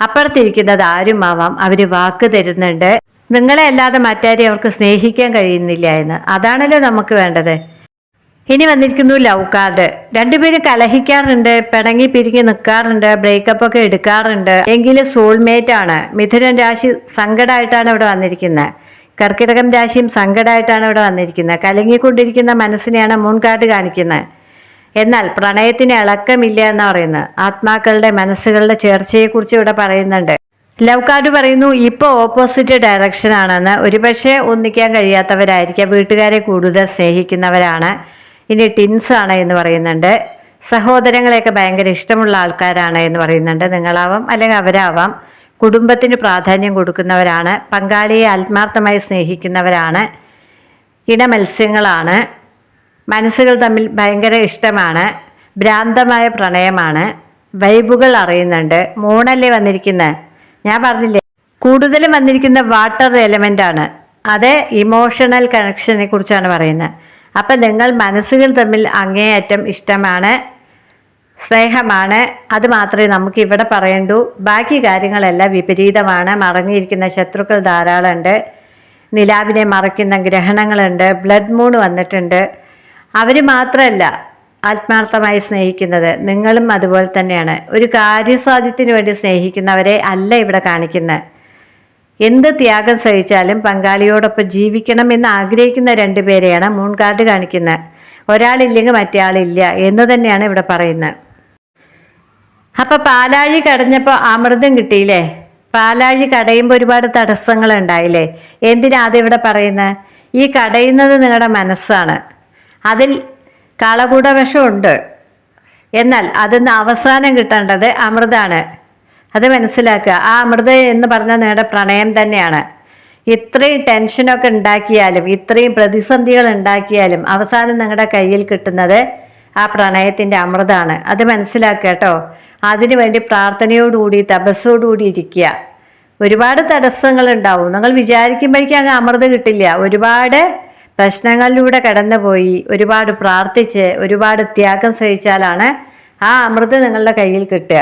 അപ്പുറത്തിരിക്കുന്നത് ആരുമാവാം അവർ വാക്ക് തരുന്നുണ്ട്. നിങ്ങളെ അല്ലാതെ മറ്റാരെയും അവർക്ക് സ്നേഹിക്കാൻ കഴിയുന്നില്ല എന്ന്. അതാണല്ലോ നമുക്ക് വേണ്ടത്. ഇനി വന്നിരിക്കുന്നു ലവ് കാർഡ്. രണ്ടുപേരും കലഹിക്കാറുണ്ട് പിണങ്ങി പിരിങ്ങി നിൽക്കാറുണ്ട് ബ്രേക്കപ്പ് ഒക്കെ എടുക്കാറുണ്ട്. എങ്കിലും സോൾമേറ്റ് ആണ്. മിഥുനൻ രാശി സങ്കടമായിട്ടാണ് ഇവിടെ വന്നിരിക്കുന്നത്. കർക്കിടകം രാശിയും സങ്കടമായിട്ടാണ് ഇവിടെ വന്നിരിക്കുന്നത്. കലങ്ങിക്കൊണ്ടിരിക്കുന്ന മനസ്സിനെയാണ് മൂൺ കാർഡ് കാണിക്കുന്നത്. എന്നാൽ പ്രണയത്തിന് ഇളക്കമില്ല എന്ന് പറയുന്നത്. ആത്മാക്കളുടെ മനസ്സുകളുടെ ചേർച്ചയെക്കുറിച്ച് ഇവിടെ പറയുന്നുണ്ട്. ലവ് കാർഡ് പറയുന്നു ഇപ്പോൾ ഓപ്പോസിറ്റ് ഡയറക്ഷൻ ആണെന്ന്. ഒരുപക്ഷെ ഒന്നിക്കാൻ കഴിയാത്തവരായിരിക്കാം വീട്ടുകാരെ കൂടുതൽ സ്നേഹിക്കുന്നവരാണ്. ഇനി ടിൻസ് ആണ് എന്ന് പറയുന്നുണ്ട്. സഹോദരങ്ങളെയൊക്കെ ഭയങ്കര ഇഷ്ടമുള്ള ആൾക്കാരാണ് എന്ന് പറയുന്നുണ്ട്. നിങ്ങളാവാം അല്ലെങ്കിൽ അവരാവാം. കുടുംബത്തിന് പ്രാധാന്യം കൊടുക്കുന്നവരാണ്. പങ്കാളിയെ ആത്മാർത്ഥമായി സ്നേഹിക്കുന്നവരാണ്. ഇടമത്സ്യങ്ങളാണ് മനസ്സുകൾ തമ്മിൽ ഭയങ്കര ഇഷ്ടമാണ്. ഭ്രാന്തമായ പ്രണയമാണ്. വൈബുകൾ അറിയുന്നുണ്ട്. മൂണല്ലേ വന്നിരിക്കുന്നത് ഞാൻ പറഞ്ഞില്ലേ? കൂടുതലും വന്നിരിക്കുന്ന വാട്ടർ എലമെന്റ് ആണ്. അത് ഇമോഷണൽ കണക്ഷനെ കുറിച്ചാണ് പറയുന്നത് അപ്പം നിങ്ങൾ മനസ്സുകൾ തമ്മിൽ അങ്ങേയറ്റം ഇഷ്ടമാണ് സ്നേഹമാണ്. അത് മാത്രമേ നമുക്ക് ഇവിടെ പറയണ്ടൂ. ബാക്കി കാര്യങ്ങളെല്ലാം വിപരീതമാണ്. മറഞ്ഞിരിക്കുന്ന ശത്രുക്കൾ ധാരാളമുണ്ട്. നിലാവിനെ മറയ്ക്കുന്ന ഗ്രഹണങ്ങളുണ്ട്. ബ്ലഡ് മൂൺ വന്നിട്ടുണ്ട്. അവർ മാത്രമല്ല ആത്മാർത്ഥമായി സ്നേഹിക്കുന്നത്. നിങ്ങളും അതുപോലെ തന്നെയാണ്. ഒരു കാര്യസാധ്യത്തിന് വേണ്ടി സ്നേഹിക്കുന്നവരെ അല്ല ഇവിടെ കാണിക്കുന്നത്. എന്ത് ത്യാഗം സഹിച്ചാലും പങ്കാളിയോടൊപ്പം ജീവിക്കണം എന്ന് ആഗ്രഹിക്കുന്ന രണ്ടുപേരെയാണ് മൂൺ കാർഡ് കാണിക്കുന്നത്. ഒരാളില്ലെങ്കിൽ മറ്റേ ആളില്ല എന്ന് തന്നെയാണ് ഇവിടെ പറയുന്നത്. അപ്പൊ പാലാഴി കടഞ്ഞപ്പോൾ അമൃതം കിട്ടിയില്ലേ? പാലാഴി കടയുമ്പോൾ ഒരുപാട് തടസ്സങ്ങൾ ഉണ്ടായില്ലേ? എന്തിനാ അതിവിടെ പറയുന്നത്? ഈ കടയുന്നത് നിങ്ങളുടെ മനസ്സാണ്. അതിൽ കളകൂടവശമുണ്ട് എന്നാൽ അതിന്ന് അവസാനം കിട്ടേണ്ടത് അമൃതാണ്. അത് മനസ്സിലാക്കുക. ആ അമൃത എന്ന് പറഞ്ഞാൽ നിങ്ങളുടെ പ്രണയം തന്നെയാണ്. ഇത്രയും ടെൻഷനൊക്കെ ഉണ്ടാക്കിയാലും ഇത്രയും പ്രതിസന്ധികൾ ഉണ്ടാക്കിയാലും അവസാനം നിങ്ങളുടെ കയ്യിൽ കിട്ടുന്നത് ആ പ്രണയത്തിന്റെ അമൃതാണ്. അത് മനസ്സിലാക്കുക കേട്ടോ. അതിനുവേണ്ടി പ്രാർത്ഥനയോടുകൂടി തപസ്സോടുകൂടി ഇരിക്കുക. ഒരുപാട് തടസ്സങ്ങൾ ഉണ്ടാവും. നിങ്ങൾ വിചാരിക്കുമ്പോഴേക്കും അങ്ങ് അമൃത കിട്ടില്ല. ഒരുപാട് പ്രശ്നങ്ങളിലൂടെ കടന്നുപോയി ഒരുപാട് പ്രാർത്ഥിച്ച് ഒരുപാട് ത്യാഗം സഹിച്ചാലാണ് ആ അമൃത് നിങ്ങളുടെ കയ്യിൽ കിട്ടുക.